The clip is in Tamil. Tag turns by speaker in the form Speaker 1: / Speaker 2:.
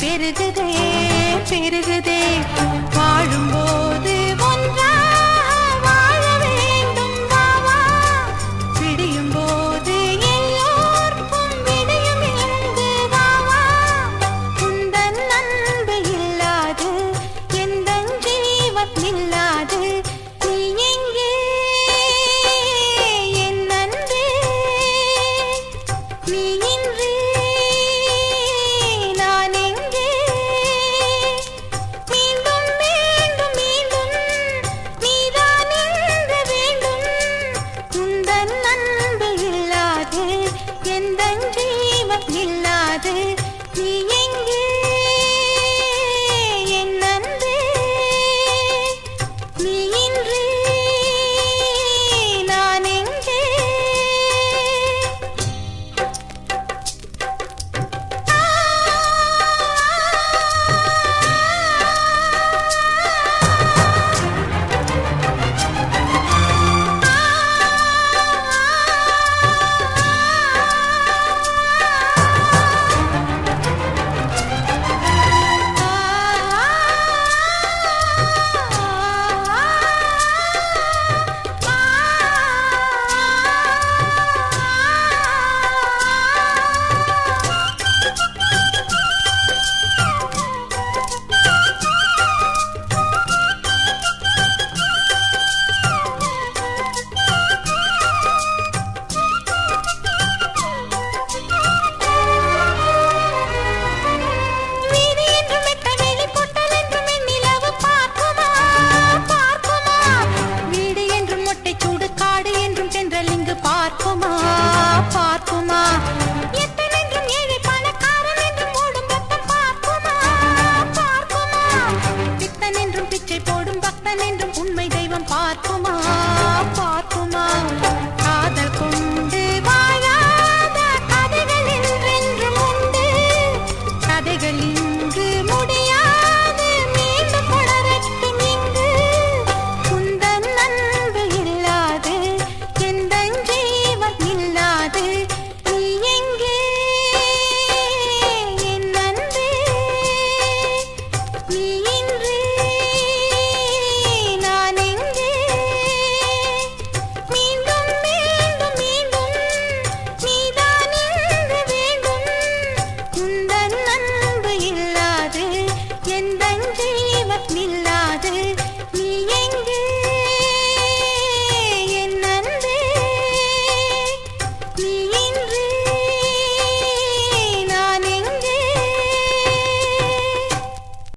Speaker 1: பெருகுதே பெருகுதே வாழும்போது ஒன்றா வாழ வேண்டும் வாவா பிடியும் போது எல்லோர்க்கும் விடையும் இருந்து வாவா குந்தன் அன்பு இல்லாது எந்த ஜீவத் இல்லாது তোমার